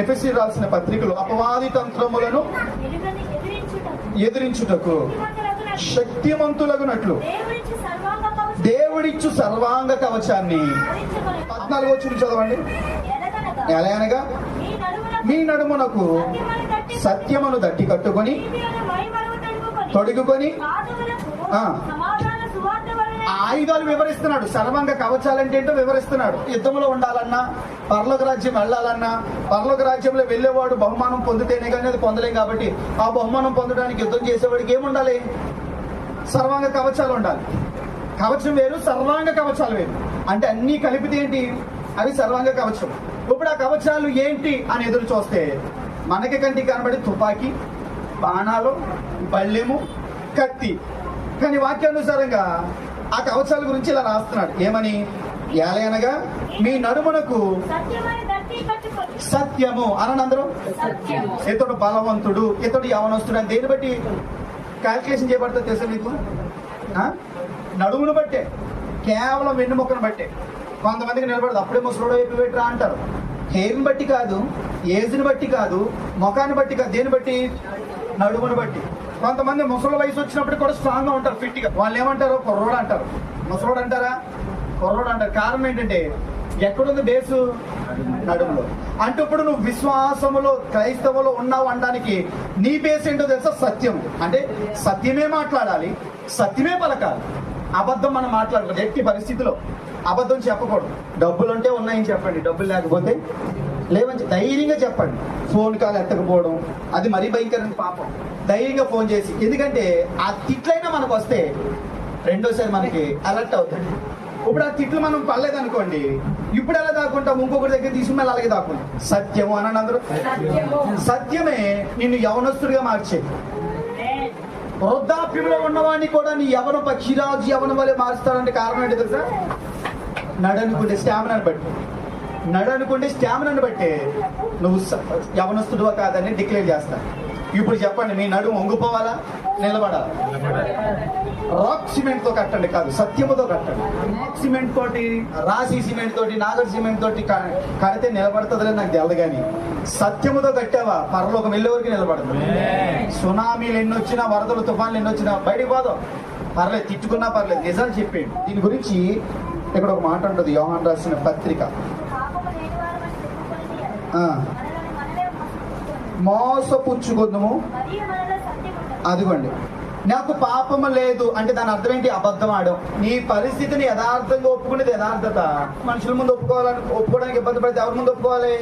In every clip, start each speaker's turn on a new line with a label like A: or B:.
A: FSC రాసిన పత్రికలు అపవాది తంత్రములను
B: ఎదిరించుటకు
A: ఎదిరించుటకు
B: శక్తిమంతులగునట్లు దేవుడిచ్చు సర్వాంగ
A: కవచాన్ని
B: ధరించుకొనెను.
A: పద్నాలుగు వచ్చి చదవండి
B: ఎలాగనగా
A: అనగా
B: మీ నడుమునకు దట్టి
A: సత్యమును దట్టి కట్టుకొని
B: తొడుగుకొని
A: తొడుగుకొని
B: పాదములకు
A: ఆ.
B: సమాధాన సువార్త వలన
A: ఆ ఆయుధాలు వివరిస్తున్నాడు. సర్వంగ కవచాలంటే ఏంటో వివరిస్తున్నాడు. యుద్ధంలో ఉండాలన్నా పరలోక రాజ్యం వెళ్ళాలన్నా పరలోక రాజ్యంలో వెళ్ళేవాడు బహుమానం పొందితేనే కానీ అది పొందలేం కాబట్టి ఆ బహుమానం పొందడానికి యుద్ధం చేసేవాడికి ఏముండాలి? సర్వాంగ కవచాలు ఉండాలి. కవచం వేరు సర్వాంగ కవచాలు వేరు. అంటే అన్ని కలిపితే ఏంటి? అవి సర్వాంగ కవచం. ఇప్పుడు ఆ కవచాలు ఏంటి అని ఎదురు చూస్తే మనకి కంటికి కనబడి తుపాకీ బాణాలు బల్లెము కత్తి. కానీ వాక్యానుసారంగా ఆ కవచాల గురించి ఇలా రాస్తున్నాడు. ఏమని? ఏలయనగా మీ నడుమునకు సత్యము. అనందరం
B: సత్యము.
A: ఇతడు బలవంతుడు ఇతడు యవనస్తుడు అని దేని బట్టి క్యాల్కులేషన్ చేయబడుతుంది తెలుసా మీకు? నడుమును బట్టే కేవలం వెన్నుముక్కను బట్టే. కొంతమందికి నిలబడదు. అప్పుడే ముసలోడు వైపు పెట్టరా అంటారు. హెయిర్ని బట్టి కాదు ఏజ్ని బట్టి కాదు ముఖాన్ని బట్టి కాదు. దేని బట్టి? నడుమును బట్టి కొంతమంది ముసలి వయసు వచ్చినప్పుడు కూడా స్ట్రాంగ్గా ఉంటారు ఫిట్గా వాళ్ళు ఏమంటారు కుర్రోడు అంటారు. ముసలోడు అంటారా? కుర్రోడు అంటారు. కారణం ఏంటంటే ఎక్కడుంది బేసు? నడుములో. అంటే ఇప్పుడు నువ్వు విశ్వాసములో క్రైస్తవులో ఉన్నావు అనడానికి నీ బేస్ ఏంటో తెలుసా? సత్యం. అంటే సత్యమే మాట్లాడాలి సత్యమే పలకాలి. అబద్ధం మనం మాట్లాడకూడదు. ఎట్టి పరిస్థితిలో. అబద్ధం చెప్పకూడదు. డబ్బులు ఉంటే ఉన్నాయని చెప్పండి. డబ్బులు లేకపోతే లేవని ధైర్యంగా చెప్పండి. ఫోన్ కాల్ ఎత్తకపోవడం అది మరీ భయంకరమైన పాపం. ధైర్యంగా ఫోన్ చేసి ఎందుకంటే ఆ తిట్లైనా మనకు వస్తే రెండోసారి మనకి అలర్ట్ అవుతుంది. ఇప్పుడు ఆ తిట్లు మనం పడలేదు అనుకోండి ఇప్పుడు ఎలా దాక్కుంటాం? ఇంకొకటి దగ్గర తీసుకుని మళ్ళీ అలాగే దాక్కుంటాం. సత్యము అని అందరూ. సత్యమే. నిన్ను యవనస్తుడిగా మార్చేది. వృద్ధాప్యంలో ఉన్నవాడిని కూడా నీ యవన పక్షిరాజు యవన వలె మారుస్తాడంటే కారణం ఏంటి తెలుసా? నడనుకుంటే స్టామినాను బట్టి. నడనుకుంటే స్టామినాను బట్టే నువ్వు యవనస్తుడువా కాదని డిక్లేర్ చేస్తా. ఇప్పుడు చెప్పండి మీ నడుము వంగిపోవాలా? నిలబడాలా? రాక్ సిమెంట్తో కట్టండి కాదు సత్యముతో కట్టండి. రాక్ సిమెంట్ తోటి రాసి సిమెంట్ తోటి నాగర్ సిమెంట్ తోటి కడితే నిలబడుతుందని నాకు తెలియదు కానీ సత్యముతో కట్టావా? పరలోకం వెళ్ళే వరకు నిలబడుతుంది సునామీలు ఎన్ని వచ్చినా వరదలు తుఫాన్లు ఎన్ని వచ్చినా బయటికి పోదాం. పర్లేదు తిట్టుకున్నా పర్లేదు. నిజాలు చెప్పేయండి. దీని గురించి ఇక్కడ ఒక మాట ఉంటుంది యోహాన్ రాసిన పత్రిక. మోసపుచ్చుకుందము. అదిగోండి. నాకు పాపము లేదు. అంటే దాని అర్థం ఏంటి? అబద్ధం ఆడడం. నీ పరిస్థితిని యథార్థంగా ఒప్పుకునేది యథార్థత. మనుషుల ముందు ఒప్పుకోవాలని ఒప్పుకోవడానికి ఇబ్బంది పడితే ఎవరి ముందు ఒప్పుకోవాలి?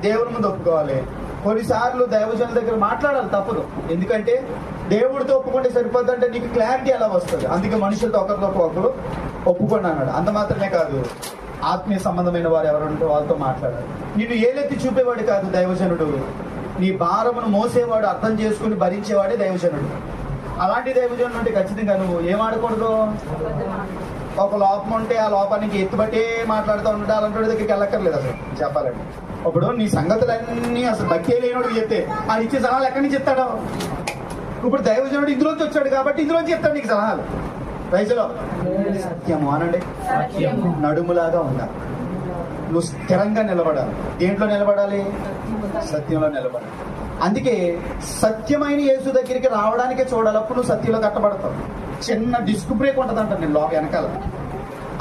A: దేవుని ముందు ఒప్పుకోవాలి. కొన్నిసార్లు దైవజనుల దగ్గర మాట్లాడాలి తప్పదు ఎందుకంటే దేవుడితో ఒప్పుకుంటే సరిపోద్ది అంటే నీకు క్లారిటీ ఎలా వస్తుంది? అందుకే మనుషులతో ఒకరితో ఒకరు ఒప్పుకోండి అన్నాడు. అంత మాత్రమే కాదు. ఆత్మీయ సంబంధమైన వారు ఎవరంటే వాళ్ళతో మాట్లాడాలి. నిన్ను ఏలెత్తి చూపేవాడు కాదు దైవజనుడు. నీ భారమును మోసేవాడు అర్థం చేసుకుని భరించేవాడే దైవజనుడు. అలాంటి దైవజనుడు అంటే ఖచ్చితంగా నువ్వు ఏం ఆడకూడదు? ఒక లోపం ఉంటే ఆ లోపానికి ఎత్తుబట్టే మాట్లాడుతూ ఉంటా అలాంటి దగ్గరికి వెళ్ళక్కర్లేదు అసలు. చెప్పాలంటే. ఇప్పుడు నీ సంగతులన్నీ అసలు బక్కే లేనోడికి చెప్తే ఆ ఇచ్చే సలహాలు ఎక్కడి నుంచి చెప్తాడో? ఇప్పుడు దైవజనుడు ఇందులోంచి వచ్చాడు కాబట్టి ఇందులోంచి చెప్తాడు నీకు సలహాలు. రైతులో సత్యము అనండి. నడుములాగా ఉండాలి. నువ్వు స్థిరంగా నిలబడాలి. దేంట్లో నిలబడాలి? సత్యంలో నిలబడాలి. అందుకే సత్యమైన యేసు దగ్గరికి రావడానికే చూడాలి అప్పుడు నువ్వు సత్యంలో కట్టబడతావు. చిన్న డిస్క్ బ్రేక్ ఉంటుందంట నేను లోపల వెనకాల.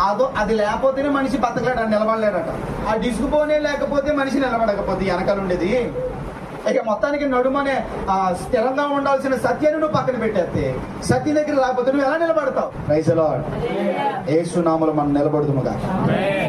A: అదో అది లేకపోతేనే మనిషి బతకలేడు నిలబడలేడట. ఆ డిస్క్ పోనే లేకపోతే మనిషి నిలబడకపోతే వెనకాల ఉండేది ఇక మొత్తానికి నడుమనే ఆ స్థిరంగా ఉండాల్సిన సత్యాన్ని నువ్వు పక్కన పెట్టేస్తే సత్యం దగ్గర రాకపోతే నువ్వు ఎలా నిలబడతావు? ఏ సునాములు మనం నిలబడుతుముగా